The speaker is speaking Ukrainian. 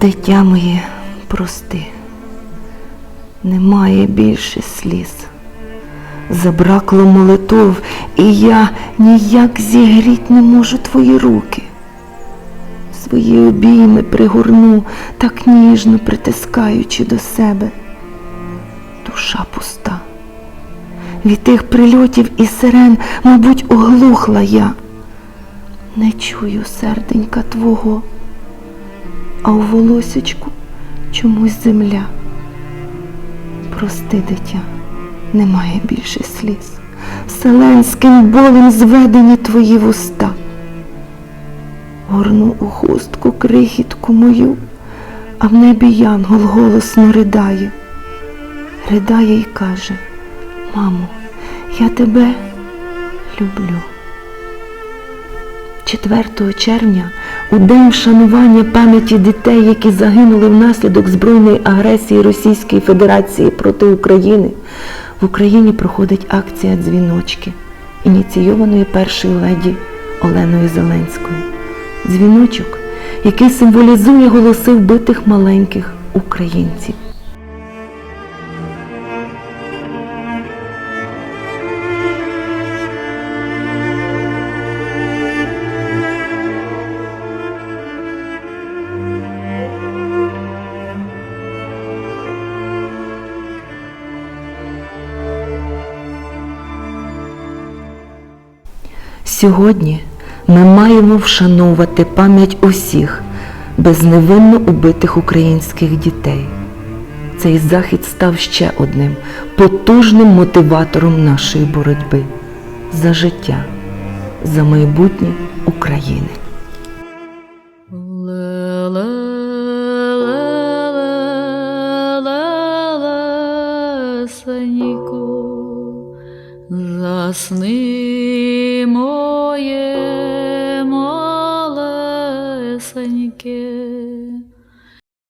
Дитя моє, прости, немає більше сліз. Забракло молитов, і я ніяк зігріть не можу твої руки. Свої обійми пригорну, так ніжно притискаючи до себе. Душа пуста. Від тих прильотів і сирен, мабуть, оглухла я. Не чую серденька твого а у волосечку чомусь земля. Прости, дитя, немає більше сліз. Вселенським болем зведені твої вуста. Горну у хустку крихітку мою, а в небі янгол голосно ридає. Ридає і каже, мамо, я тебе люблю. 4 червня, у день вшанування пам'яті дітей, які загинули внаслідок збройної агресії Російської Федерації проти України, в Україні проходить акція дзвіночки, ініційованої першою леді Оленою Зеленською. Дзвіночок, який символізує голоси вбитих маленьких українців. Сьогодні ми маємо вшановувати пам'ять усіх безневинно убитих українських дітей. Цей захід став ще одним потужним мотиватором нашої боротьби за життя, за майбутнє України. Засни моє малесеньке.